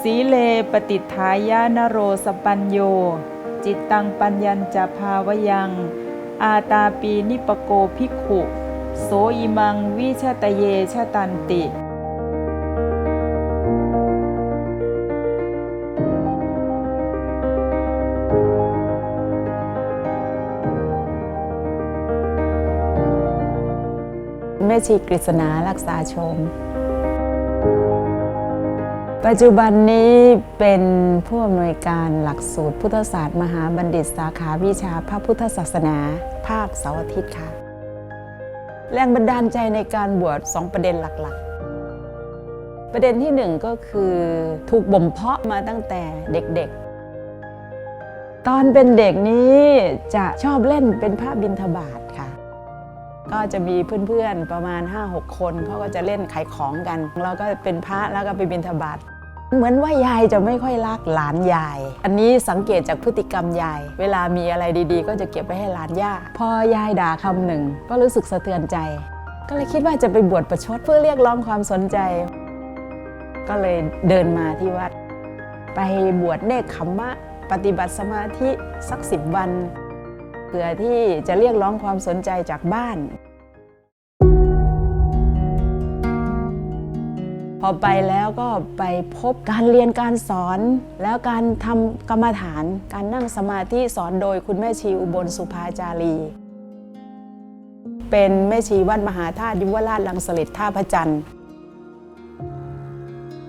สีเลปฏิทายานโรสปัญโย จิตตังปัญญัญจะภาวยัง อาตาปีนิปโกภิกขุ โสอิมังวิชตเยชตันติแม่ชีกฤษณารักษาชม ปัจจุบันนี้เป็นผู้อำนวยการหลักสูตรพุทธศาสตร์มหาบัณฑิตสาขาวิชาพระพุทธศาสนา ภาคเสาร์อาทิตย์ค่ะ แรงบันดาลใจในการบวชสองประเด็นหลักๆ ประเด็นที่หนึ่งก็คือถูกบ่มเพาะมาตั้งแต่เด็กๆ ตอนเป็นเด็กนี้จะชอบเล่นเป็นพระบิณฑบาตค่ะก็จะมีเพื่อนๆประมาณ 5-6 คนเขาก็จะเล่นขายของกัน เราก็เป็นพระแล้วก็ไปบิณฑบาต เหมือนว่ายายจะไม่ค่อยรักหลานยาย อันนี้สังเกตจากพฤติกรรมยาย เวลามีอะไรดีๆ ก็จะเก็บไว้ให้หลานย่า พอยายด่าคำหนึ่ง ก็รู้สึกสะเทือนใจ ก็เลยคิดว่าจะไปบวชประชดเพื่อเรียกร้องความสนใจ ก็เลยเดินมาที่วัด ไปบวชเนคขมมะ ปฏิบัติสมาธิสักสิบวันเพื่อที่จะเรียกร้องความสนใจจากบ้าน อไปแล้วก็ไปพบการเรียนการสอน แล้วการทำกรรมฐาน การนั่งสมาธิสอนโดยคุณแม่ชีอุบลสุภาจารี เป็นแม่ชีวัดมหาธาตุยุวราชลังสลิดท่าพระจันทร์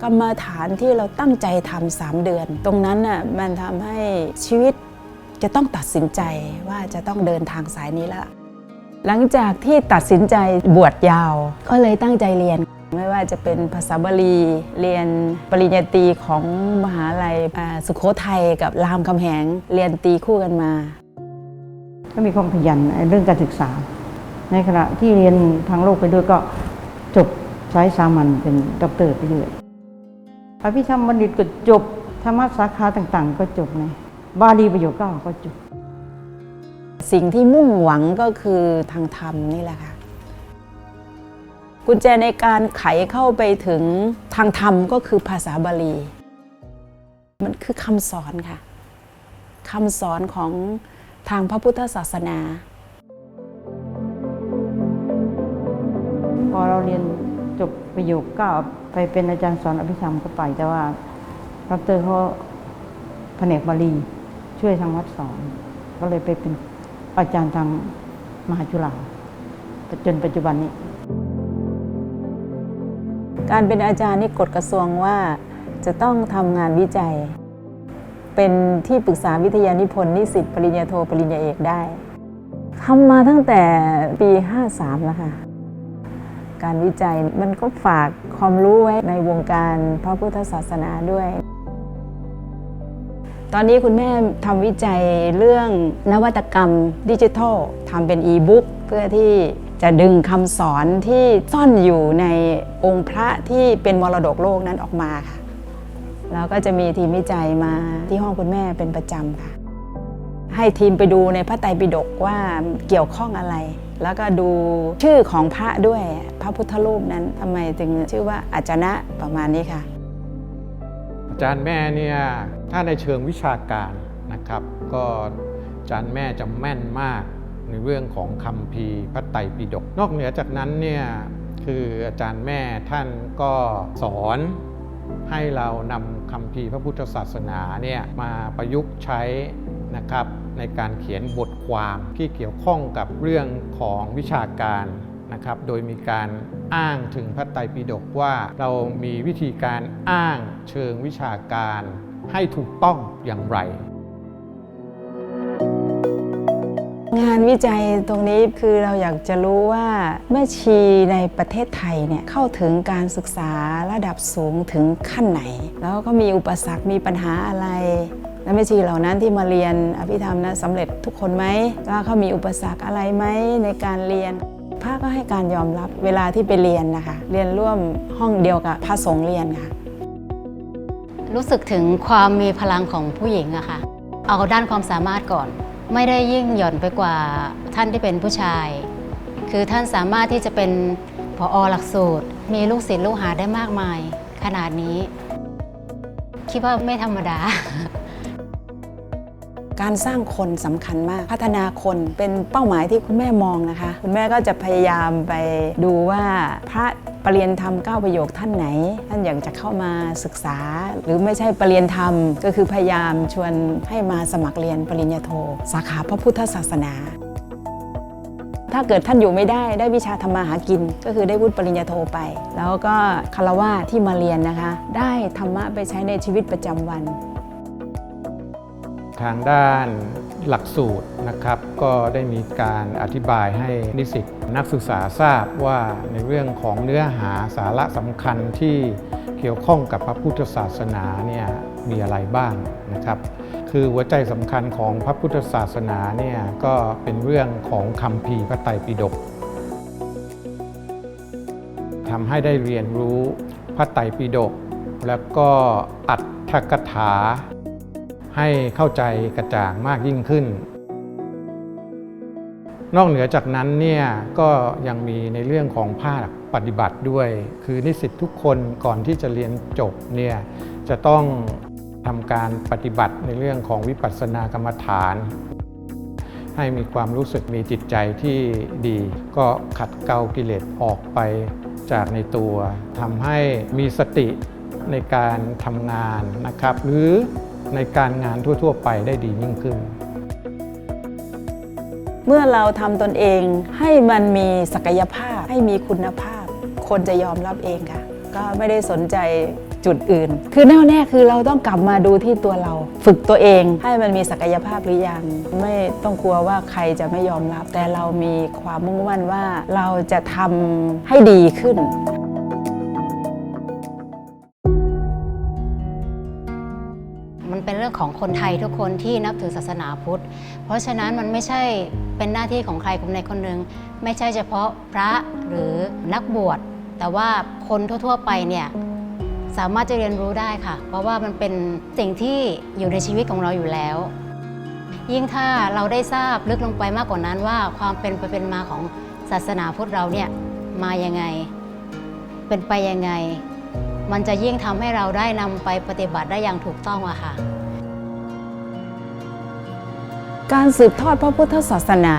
กรรมฐานที่เราตั้งใจทำสามเดือน ตรงนั้นน่ะมันทำให้ชีวิตจะต้องตัดสินใจว่าจะต้องเดินทางสายนี้ล้วหลังจากที่ตัดสินใจบวชยาว ก็เลยตั้งใจเรียน ไม่ว่าจะเป็นภาษาบาลีเรียนปริญญาตรีของมหาลัยอ่าสุโขทัยกับรามคำแหงเรียนตีคู่กันมา ก็มีความขยันในเรื่องการศึกษา ในขณะที่เรียนทางโลกไปด้วยก็จบสายสามัญเป็นด็อกเตอร์ไปด้วยอภิธรรมบัณฑิตก็จบธรรมะสาขาต่างๆ ก็จบในบาลีประโยคเก้าก็จบ สิ่งที่มุ่งหวังก็คือทางธรรมนี่แหละค่ะ กุญแจในการไขเข้าไปถึงทางธรรมก็คือภาษาบาลี มันคือคำสอนค่ะคำสอนของทางพระพุทธศาสนา พอเราเรียนจบประโยคก้าไปเป็นอาจารย์สอนอภิธรรมก็ไป แต่ว่าดอกเตอร์เขาแผนกบาลีช่วยทางวัดสอน ก็เลยไปเป็นอาจารย์ทางมหาจุฬาจนปัจจุบันนี้ การเป็นอาจารย์นี่กฎกระทรวงว่าจะต้องทำงานวิจัย เป็นที่ปรึกษาวิทยานิพนธ์นิสิตปริญญาโทปริญญาเอกได้ทำมาตั้งแต่ปี 53 แล้วค่ะ การวิจัยมันก็ฝากความรู้ไว้ในวงการพระพุทธศาสนาด้วย ตอนนี้คุณแม่ทำวิจัยเรื่องนวัตกรรมดิจิทัลทำเป็นอีบุ๊กเพื่อที่ จะดึงคำสอนที่ซ่อนอยู่ในองค์พระที่เป็นมรดกโลกนั้นออกมาค่ะ แล้วก็จะมีทีมวิจัยมาที่ห้องคุณแม่เป็นประจำค่ะ ให้ทีมไปดูในพระไตรปิฎกว่าเกี่ยวข้องอะไร แล้วก็ดูชื่อของพระด้วยพระพุทธรูปนั้นทำไมถึงชื่อว่าอาจนะประมาณนี้ค่ะ อาจารย์แม่เนี่ยถ้าในเชิงวิชาการนะครับ ก็อาจารย์แม่จะแม่นมาก ในเรื่องของคำพีพระไตรปิฎกนอกเหนือจากนั้นเนี่ยคืออาจารย์แม่ท่านก็สอนให้เรานำคำพีพระพุทธศาสนาเนี่ยมาประยุกต์ใช้นะครับในการเขียนบทความที่เกี่ยวข้องกับเรื่องของวิชาการนะครับ โดยมีการอ้างถึงพระไตรปิฎกว่าเรามีวิธีการอ้างเชิงวิชาการให้ถูกต้องอย่างไร งานวิจัยตรงนี้คือเราอยากจะรู้ว่าแม่ชีในประเทศไทยเนี่ยเข้าถึงการศึกษาระดับสูงถึงขั้นไหน แล้วก็มีอุปสรรคมีปัญหาอะไร และแม่ชีเหล่านั้นที่มาเรียนอภิธรรมนั้นสำเร็จทุกคนไหมว่าเขามีอุปสรรคอะไรไหมในการเรียนพระก็ให้การยอมรับเวลาที่ไปเรียนนะคะ เรียนร่วมห้องเดียวกับพระสงฆ์เรียนค่ะ รู้สึกถึงความมีพลังของผู้หญิงอะค่ะเอาด้านความสามารถก่อน ไม่ได้ยิ่งหย่อนไปกว่าท่านที่เป็นผู้ชาย คือท่านสามารถที่จะเป็นผอหลักสูตร มีลูกศิษย์ลูกหาได้มากมาย ขนาดนี้ คิดว่าไม่ธรรมดา การสร้างคนสำคัญมาก พัฒนาคนเป็นเป้าหมายที่คุณแม่มองนะคะ คุณแม่ก็จะพยายามไปดูว่าพระประรียนธรรมเก้าประโยคท่านไหน ท่านอยากจะเข้ามาศึกษา หรือไม่ใช่ประรียนธรรม ก็คือพยายามชวนให้มาสมัครเรียนปริญญาโท สาขาพระพุทธศาสนาถ้าเกิดท่านอยู่ไม่ได้ได้วิชาธรรมาหากิน ก็คือได้วุฒิปริญญาโทไป แล้วก็คารวะที่มาเรียนนะคะ ได้ธรรมะไปใช้ในชีวิตประจำวัน ทางด้านหลักสูตรนะครับ ก็ได้มีการอธิบายให้นิสิตนักศึกษาทราบว่าในเรื่องของเนื้อหาสาระสำคัญที่เกี่ยวข้องกับพระพุทธศาสนาเนี่ยมีอะไรบ้างนะครับ คือหัวใจสำคัญของพระพุทธศาสนาเนี่ยก็เป็นเรื่องของคำพีพระไตรปิฎกทำให้ได้เรียนรู้พระไตรปิฎกแล้วก็อัตถกถา ให้เข้าใจกระจ่างมากยิ่งขึ้น นอกเหนือจากนั้นเนี่ยก็ยังมีในเรื่องของภาคปฏิบัติด้วย คือนิสิตทุกคนก่อนที่จะเรียนจบเนี่ยจะต้องทำการปฏิบัติในเรื่องของวิปัสสนากรรมฐาน ให้มีความรู้สึกมีจิตใจที่ดี ก็ขัดเกลากิเลสออกไปจากในตัวทำให้มีสติในการทำงานนะครับ หรือ ในการงานทั่ว ๆ ไปได้ดียิ่งขึ้น เมื่อเราทำตนเองให้มันมีศักยภาพให้มีคุณภาพ คนจะยอมรับเองค่ะ ก็ไม่ได้สนใจจุดอื่น คือแน่วแน่คือเราต้องกลับมาดูที่ตัวเรา ฝึกตัวเองให้มันมีศักยภาพหรือยัง ไม่ต้องกลัวว่าใครจะไม่ยอมรับ แต่เรามีความมุ่งมั่นว่าเราจะทำให้ดีขึ้น เป็นเรื่องของคนไทยทุกคนที่นับถือศาสนาพุทธ เพราะฉะนั้นมันไม่ใช่เป็นหน้าที่ของใครคนใดคนหนึ่ง ไม่ใช่เฉพาะพระหรือนักบวช แต่ว่าคนทั่ว ๆ ไปเนี่ยสามารถจะเรียนรู้ได้ค่ะ เพราะว่ามันเป็นสิ่งที่อยู่ในชีวิตของเราอยู่แล้ว ยิ่งถ้าเราได้ทราบลึกลงไปมากกว่านั้นว่าความเป็นไปเป็นมาของศาสนาพุทธเราเนี่ยมายังไง เป็นไปยังไง มันจะยิ่งทำให้เราได้นำไปปฏิบัติได้อย่างถูกต้องอะค่ะ การสืบทอดพระพุทธศาสนา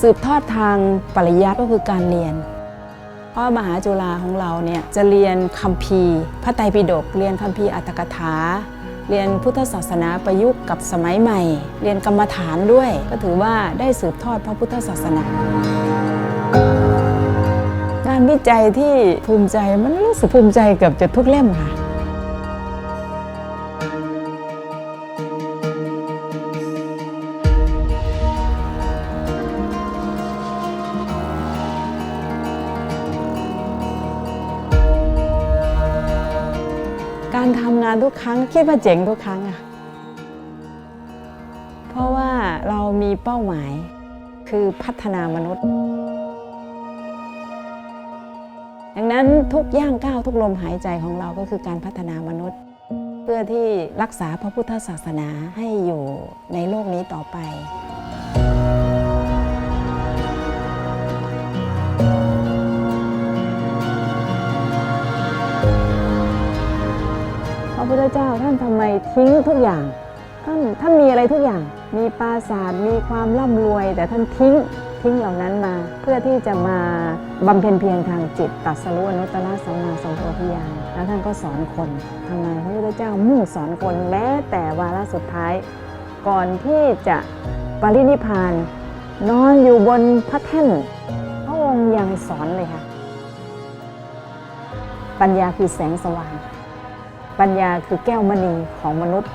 สืบทอดทางปริยัติก็คือการเรียนเพราะมหาจุฬาของเราเนี่ยจะเรียนคัมภีร์พระไตรปิฎกเรียนคัมภีร์อัตถกถา เรียนพุทธศาสนาประยุกต์กับสมัยใหม่ เรียนกรรมฐานด้วย ก็ถือว่าได้สืบทอดพระพุทธศาสนางานวิจัยที่ภูมิใจมันรู้สึกภูมิใจเกือบจะทุกเล่มค่ะ ทำงานทุกครั้งคิดว่าเจ๋งทุกครั้งอะเพราะว่าเรามีเป้าหมายคือพัฒนามนุษย์ ดังนั้นทุกย่างก้าวทุกลมหายใจของเราก็คือการพัฒนามนุษย์ เพื่อที่รักษาพระพุทธศาสนาให้อยู่ในโลกนี้ต่อไป ทิ้งทุกอย่าง ท่านท่านมีอะไรทุกอย่าง มีปราสาทมีความร่ำรวย แต่ท่านทิ้งทิ้งเหล่านั้นมา เพื่อที่จะมาบำเพ็ญเพียรทางจิตตัสรู้อนุตตรสัมมาสัมโพธิญาณแล้วท่านก็สอนคนทำไมพระพุทธเจ้ามุ่งสอนคนแม้แต่วาระสุดท้าย ก่อนที่จะปรินิพานนอนอยู่บนพระแท่นพระองค์ยังสอนเลยค่ะ ปัญญาคือแสงสว่าง ปัญญาคือแก้วมณีของมนุษย์